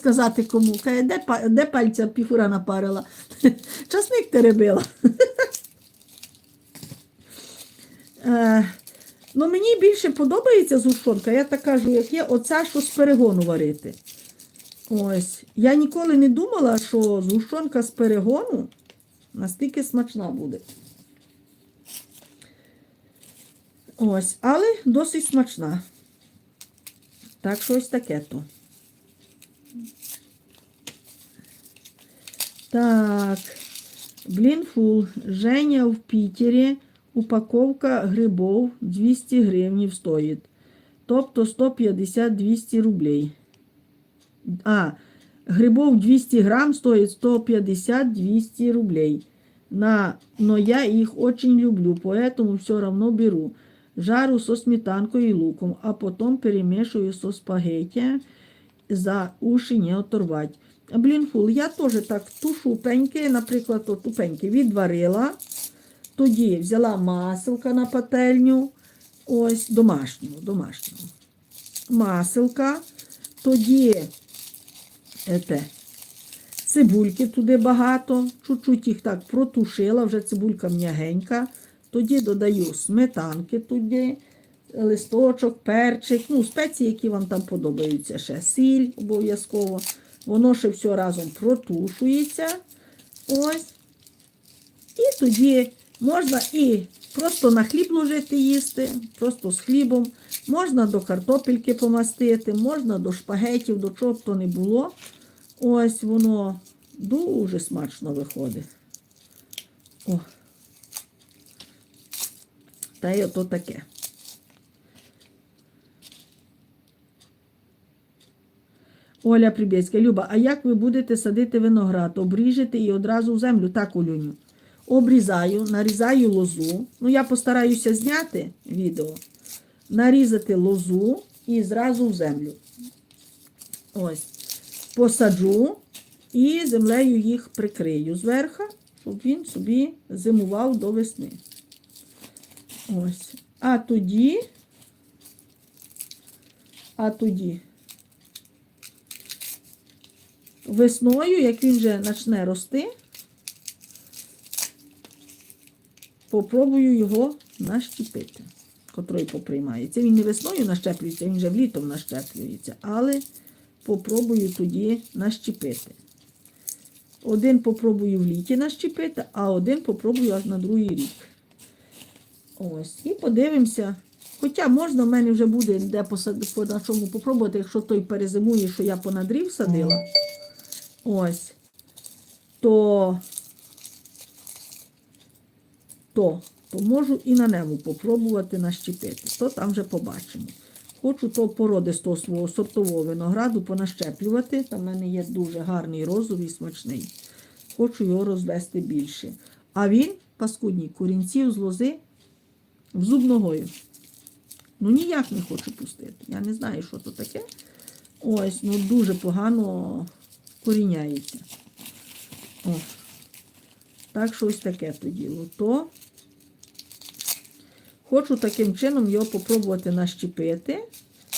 сказати кому. Каже, де, де пальця піхура напарила? Часник теребила. Е, ну, мені більше подобається згущенка, я так кажу, як є оця, що з перегону варити. Ось. Я ніколи не думала, що згущенка з перегону настільки смачна буде. Ось, але досить смачна. Так що ось таке то. Так, блінфул. Женя в Пітері. Упаковка грибов 200 гривнів стоїть. Тобто 150-200 рублей. А, грибов 200 грам стоит 150-200 рублей. На, но я их очень люблю, поэтому все равно беру. Жару со сметанкой и луком, а потом перемешиваю со спагетти. За уші не оторвать. Блінфул, я теж так тушупеньки, наприклад, от тупеньки відварила. Тоді взяла маселка на пательню. Ось домашнього, домашнього. Маселка. Тоді ете, цибульки туди багато. Чуть-чуть їх так протушила, вже цибулька м'ягенька. Тоді додаю сметанки туди, листочок, перчик, ну, спеції, які вам там подобаються ще. Сіль обов'язково. Воно ще все разом протушується. Ось. І тоді можна і просто на хліб ложити їсти, просто з хлібом. Можна до картопельки помастити, можна до шпагетів, до чого б то не було. Ось воно дуже смачно виходить. О. Та й ото таке. Оля Прибєцька, Люба, а як ви будете садити виноград? Обріжете і одразу в землю? Так, Олюню. Обрізаю, нарізаю лозу. Ну, я постараюся зняти відео, нарізати лозу і зразу в землю. Ось. Посаджу і землею їх прикрию зверху, щоб він собі зимував до весни. Ось. А тоді, а тоді, весною, як він вже почне рости, попробую його нащепити, котрий поприймається. Він не весною нащеплюється, він вже влітом нащеплюється, але попробую тоді нащепити. Один попробую в літі нащепити, а один попробую аж на другий рік. Ось. І подивимося. Хоча можна, в мене вже буде де посад... по чому попробувати, якщо той перезимує, що я понадрів садила. Ось. То, то, то можу і на ньому попробувати нащепити. То там вже побачимо. Хочу то породистого свого сортового винограду понащеплювати. Там в мене є дуже гарний розовий смачний. Хочу його розвести більше. А він, паскудній, корінців з лози в зуб ногою. Ну ніяк не хочу пустити. Я не знаю, що то таке. Ось, ну дуже погано коріняється. О. Так що ось таке то діло. То хочу таким чином його попробувати нащепити.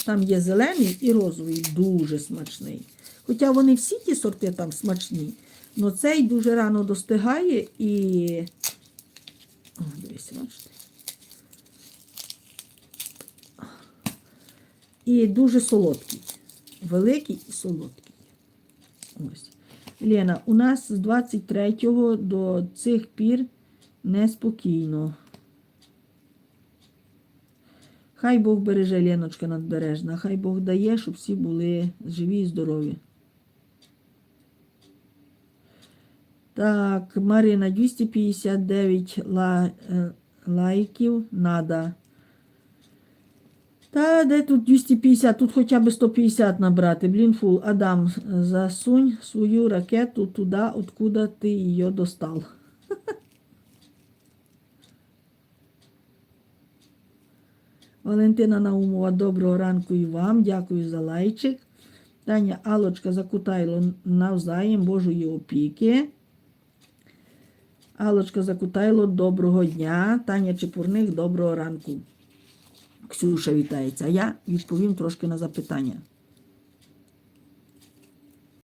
Там є зелений і розовий, дуже смачний. Хоча вони всі ті сорти там смачні, але цей дуже рано достигає і. О, дивіться, бачите. І дуже солодкий. Великий і солодкий. Ось. Лена, у нас з 23-го до цих пір неспокійно. Хай Бог береже Леночка надбережна, хай Бог дає, щоб всі були живі і здорові. Так, Марина, 259 ла, е, лайків надо. Та де тут 250, тут хоча б 150 набрати. Блін, фул. Адам, засунь свою ракету туди, откуда ти її достав. Валентина Наумова, доброго ранку і вам. Дякую за лайчик. Таня Алочка Закутайло навзаєм Божої опіки. Алочка Закутайло, доброго дня. Таня Чепурник, доброго ранку. Ксюша вітається. А я відповім трошки на запитання.